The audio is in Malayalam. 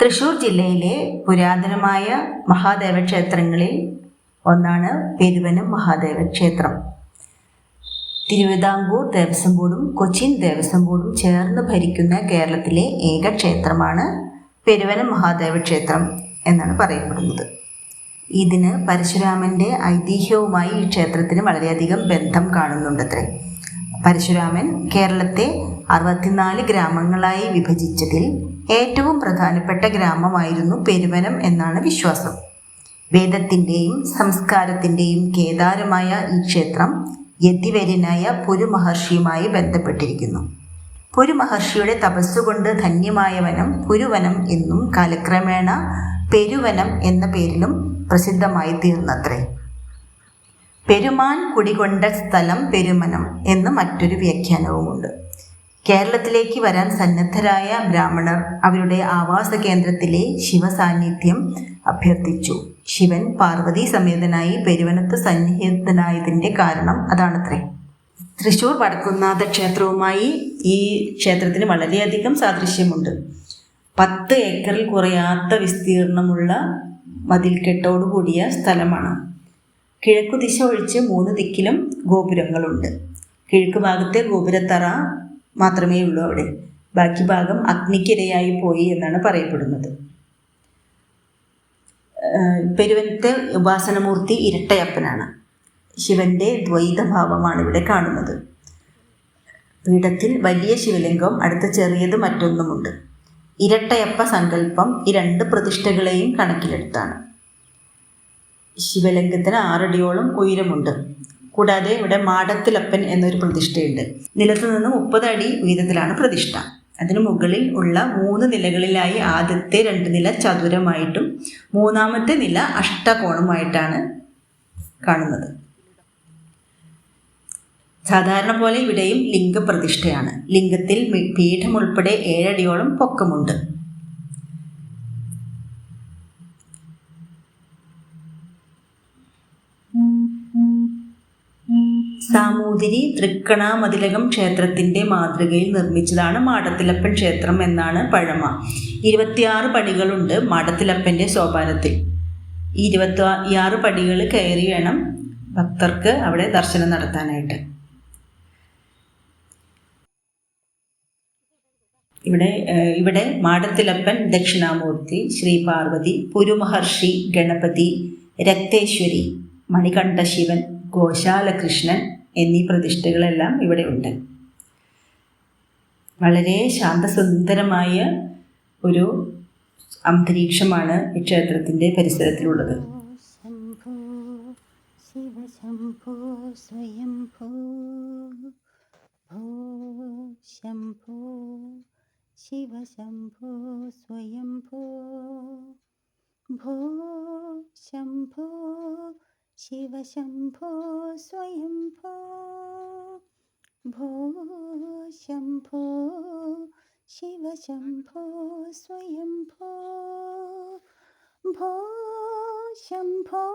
തൃശൂർ ജില്ലയിലെ പുരാതനമായ മഹാദേവ ക്ഷേത്രങ്ങളിൽ ഒന്നാണ് പെരുവനം മഹാദേവ ക്ഷേത്രം തിരുവിതാംകൂർ ദേവസ്വം ബോർഡും കൊച്ചിൻ ദേവസ്വം ബോർഡും ചേർന്ന് ഭരിക്കുന്ന കേരളത്തിലെ ഏക ക്ഷേത്രമാണ് പെരുവനം മഹാദേവ ക്ഷേത്രം എന്നാണ് പറയപ്പെടുന്നത്. ഇതിന് പരശുരാമന്റെ ഐതിഹ്യവുമായി ഈ ക്ഷേത്രത്തിന് വളരെയധികം ബന്ധം കാണുന്നുണ്ടത്രേ. പരശുരാമൻ കേരളത്തെ അറുപത്തിനാല് ഗ്രാമങ്ങളായി വിഭജിച്ചതിൽ ഏറ്റവും പ്രധാനപ്പെട്ട ഗ്രാമമായിരുന്നു പെരുവനം എന്നാണ് വിശ്വാസം. വേദത്തിന്റെയും സംസ്കാരത്തിന്റെയും കേദാരമായ ഈ ക്ഷേത്രം യതിവര്യനായ പുരു മഹർഷിയുമായി ബന്ധപ്പെട്ടിരിക്കുന്നു. പുരു മഹർഷിയുടെ തപസ്സുകൊണ്ട് ധന്യമായ വനം പുരുവനം എന്നും കാലക്രമേണ പെരുവനം എന്ന പേരിലും പ്രസിദ്ധമായി തീർന്നത്രേ പെരുമാൻ കുടികൊണ്ട സ്ഥലം പെരുമനം എന്ന് മറ്റൊരു വ്യാഖ്യാനവുമുണ്ട്. കേരളത്തിലേക്ക് വരാൻ സന്നദ്ധരായ ബ്രാഹ്മണർ അവരുടെ ആവാസ കേന്ദ്രത്തിലെ ശിവസാന്നിധ്യം അഭ്യർത്ഥിച്ചു. ശിവൻ പാർവതി സമേതനായി പെരുവനത്ത് സന്നിഹിതനായതിന്റെ കാരണം അതാണത്രേ. തൃശൂർ വടക്കുന്നാഥ ക്ഷേത്രവുമായി ഈ ക്ഷേത്രത്തിന് വളരെയധികം സാദൃശ്യമുണ്ട്. പത്ത് ഏക്കറിൽ കുറയാത്ത വിസ്തീർണമുള്ള മതിൽക്കെട്ടോടു കൂടിയ സ്ഥലമാണ്. കിഴക്കു ദിശ ഒഴിച്ച് മൂന്ന് ദിക്കിലും ഗോപുരങ്ങളുണ്ട്. കിഴക്ക് ഭാഗത്തെ ഗോപുരത്തറ മാത്രമേ ഉള്ളൂ അവിടെ. ബാക്കി ഭാഗം അഗ്നിക്കിരയായി പോയി എന്നാണ് പറയപ്പെടുന്നത്. പെരുവനത്തെ ഉപാസനമൂർത്തി ഇരട്ടയപ്പനാണ്. ശിവന്റെ ദ്വൈതഭാവമാണ് ഇവിടെ കാണുന്നത്. പീഠത്തിൽ വലിയ ശിവലിംഗം അടുത്ത ചെറിയത് മറ്റൊന്നുമുണ്ട്. ഇരട്ടയപ്പ സങ്കല്പം ഈ രണ്ട് പ്രതിഷ്ഠകളെയും കണക്കിലെടുത്താണ്. ശിവലിംഗത്തിന് ആറടിയോളം ഉയരമുണ്ട്. കൂടാതെ ഇവിടെ മാടത്തിലപ്പൻ എന്നൊരു പ്രതിഷ്ഠയുണ്ട്. നിലത്തു നിന്ന് മുപ്പത് അടി ഉയരത്തിലാണ് പ്രതിഷ്ഠ. അതിനു മുകളിൽ ഉള്ള മൂന്ന് നിലകളിലായി ആദ്യത്തെ രണ്ട് നില ചതുരമായിട്ടും മൂന്നാമത്തെ നില അഷ്ടകോണമായിട്ടാണ് കാണുന്നത്. സാധാരണ പോലെ ഇവിടെയും ലിംഗപ്രതിഷ്ഠയാണ്. ലിംഗത്തിൽ പീഠമുൾപ്പെടെ ഏഴടിയോളം പൊക്കമുണ്ട്. സാമൂതിരി തൃക്കണാമതിലകം ക്ഷേത്രത്തിന്റെ മാതൃകയിൽ നിർമ്മിച്ചതാണ് മാടത്തിലപ്പൻ ക്ഷേത്രം എന്നാണ് പഴമ. ഇരുപത്തിയാറ് പടികളുണ്ട് മാടത്തിലപ്പന്റെ സോപാനത്തിൽ. ഇരുപത്തി ആറ് പടികൾ കയറി വേണം ഭക്തർക്ക് അവിടെ ദർശനം നടത്താനായിട്ട്. ഇവിടെ ഇവിടെ മാടത്തിലപ്പൻ ദക്ഷിണാമൂർത്തി ശ്രീ പാർവതി പുരുമഹർഷി ഗണപതി രക്തേശ്വരി മണികണ്ഠ ശിവൻ ഗോശാലകൃഷ്ണൻ എന്നീ പ്രതിഷ്ഠകളെല്ലാം ഇവിടെ ഉണ്ട്. വളരെ ശാന്തസുന്ദരമായ ഒരു അന്തരീക്ഷമാണ് ഈ ക്ഷേത്രത്തിന്റെ പരിസരത്തിലുള്ളത്. ശംഭോ സ്വയംഭോ ഭോ ശംഭോ ശിവശംഭോ സ്വയംഭോ ഭോ ശംഭോ शिवशम्भो स्वयम्भो भो शम्भो शिवशम्भो स्वयम्भो भो शम्भो